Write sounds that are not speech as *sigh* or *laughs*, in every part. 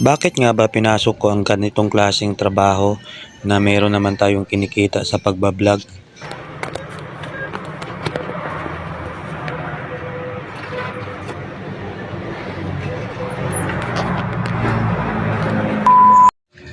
Bakit nga ba pinasok ko ang ganitong klaseng trabaho na meron naman tayong kinikita sa pagbablog?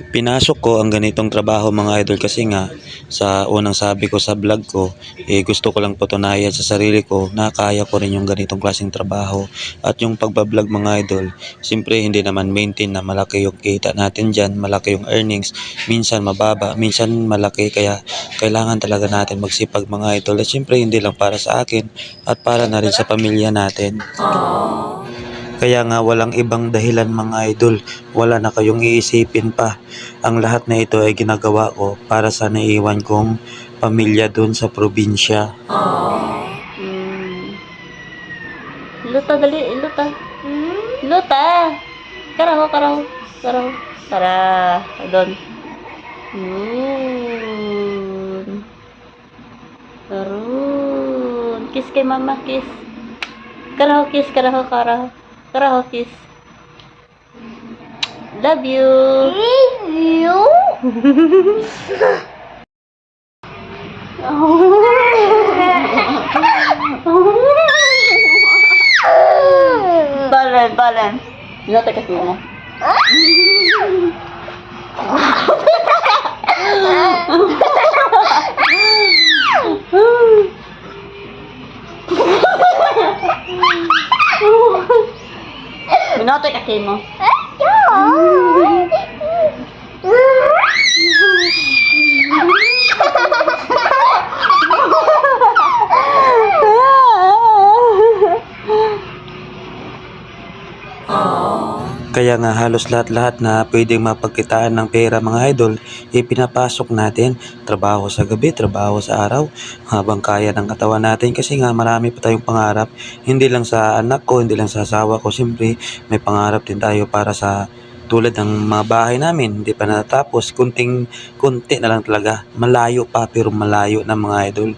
Pinasok ko ang ganitong trabaho mga idol kasi nga sa unang sabi ko sa vlog ko, eh, gusto ko lang patunayan sa sarili ko na kaya ko rin yung ganitong klaseng trabaho. At yung pagbablog mga idol, siyempre hindi naman maintain na malaki yung kita natin dyan, malaki yung earnings, minsan mababa, minsan malaki kaya kailangan talaga natin magsipag mga idol. At siyempre hindi lang para sa akin at para na rin sa pamilya natin. Kaya nga walang ibang dahilan mga idol, wala na kayong iisipin pa. Ang lahat na ito ay ginagawa ko para sa naiwan kong pamilya doon sa probinsya. Hmm. Luta, dali. Luta. Luta. Karaho, karaho. Karaho. Tara. Doon. Yun. Tarun. Kiss kay mama, kiss. Karaho, kiss. Karaho, karaho. ke office love you. Love you balen balen nggak tega sih mama Nota kasi mo. Minota kasi mo. Kaya nga halos lahat-lahat na pwedeng mapagkitaan ng pera mga idol, ipinapasok natin. Trabaho sa gabi, trabaho sa araw, habang kaya ng katawan natin kasi nga marami pa tayong pangarap. Hindi lang sa anak ko, hindi lang sa asawa ko, siyempre may pangarap din tayo para sa tulad ng mga bahay namin, hindi pa natatapos, kunting kunti na lang talaga. Malayo pa pero malayo na mga idol.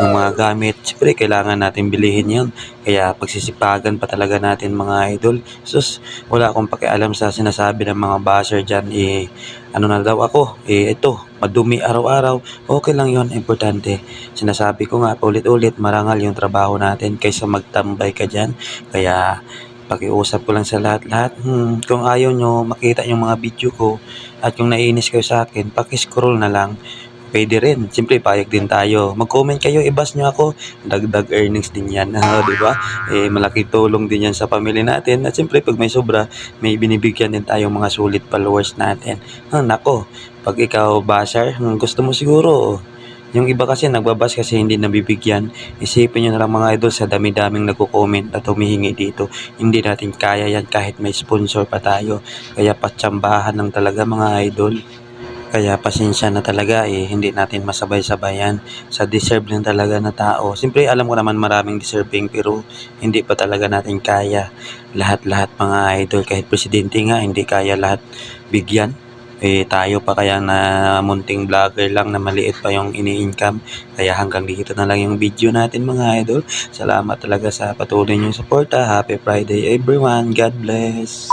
Yung mga gamit, siyempre kailangan natin bilihin yun. Kaya pagsisipagan pa talaga natin mga idol. Sus, wala akong pakialam sa sinasabi ng mga basher dyan. Eh, ano na daw ako? Eh, ito, madumi araw-araw. Okay lang yon importante. Sinasabi ko nga ulit-ulit, marangal yung trabaho natin kaysa magtambay ka dyan. Kaya, pakiusap ko lang sa lahat-lahat. Hmm, kung ayaw nyo makita yung mga video ko at kung naiinis kayo sa akin, pakiscroll na lang. Pwede rin. Siyempre, payag din tayo. Mag-comment kayo, ibas nyo ako. Dagdag earnings din yan. *laughs* Ah, di ba? Eh, malaki tulong din yan sa pamilya natin. At siyempre, pag may sobra, may binibigyan din tayong mga sulit followers natin. Ah, nako, pag ikaw basher, hmm, gusto mo siguro. Yung iba kasi nagbabas kasi hindi nabibigyan. Isipin nyo na lang mga idol sa dami-daming nagko-comment at humihingi dito. Hindi natin kaya yan kahit may sponsor pa tayo. Kaya patsambahan lang talaga mga idol. Kaya pasensya na talaga eh, hindi natin masabay-sabayan sa deserve talaga na tao. Siyempre alam ko naman maraming deserving pero hindi pa talaga natin kaya lahat-lahat mga idol. Kahit presidente nga hindi kaya lahat bigyan. Eh tayo pa kaya na munting vlogger lang na maliit pa yung ini-income. Kaya hanggang dito na lang yung video natin mga idol. Salamat talaga sa patuloy niyong suporta. Happy Friday everyone. God bless.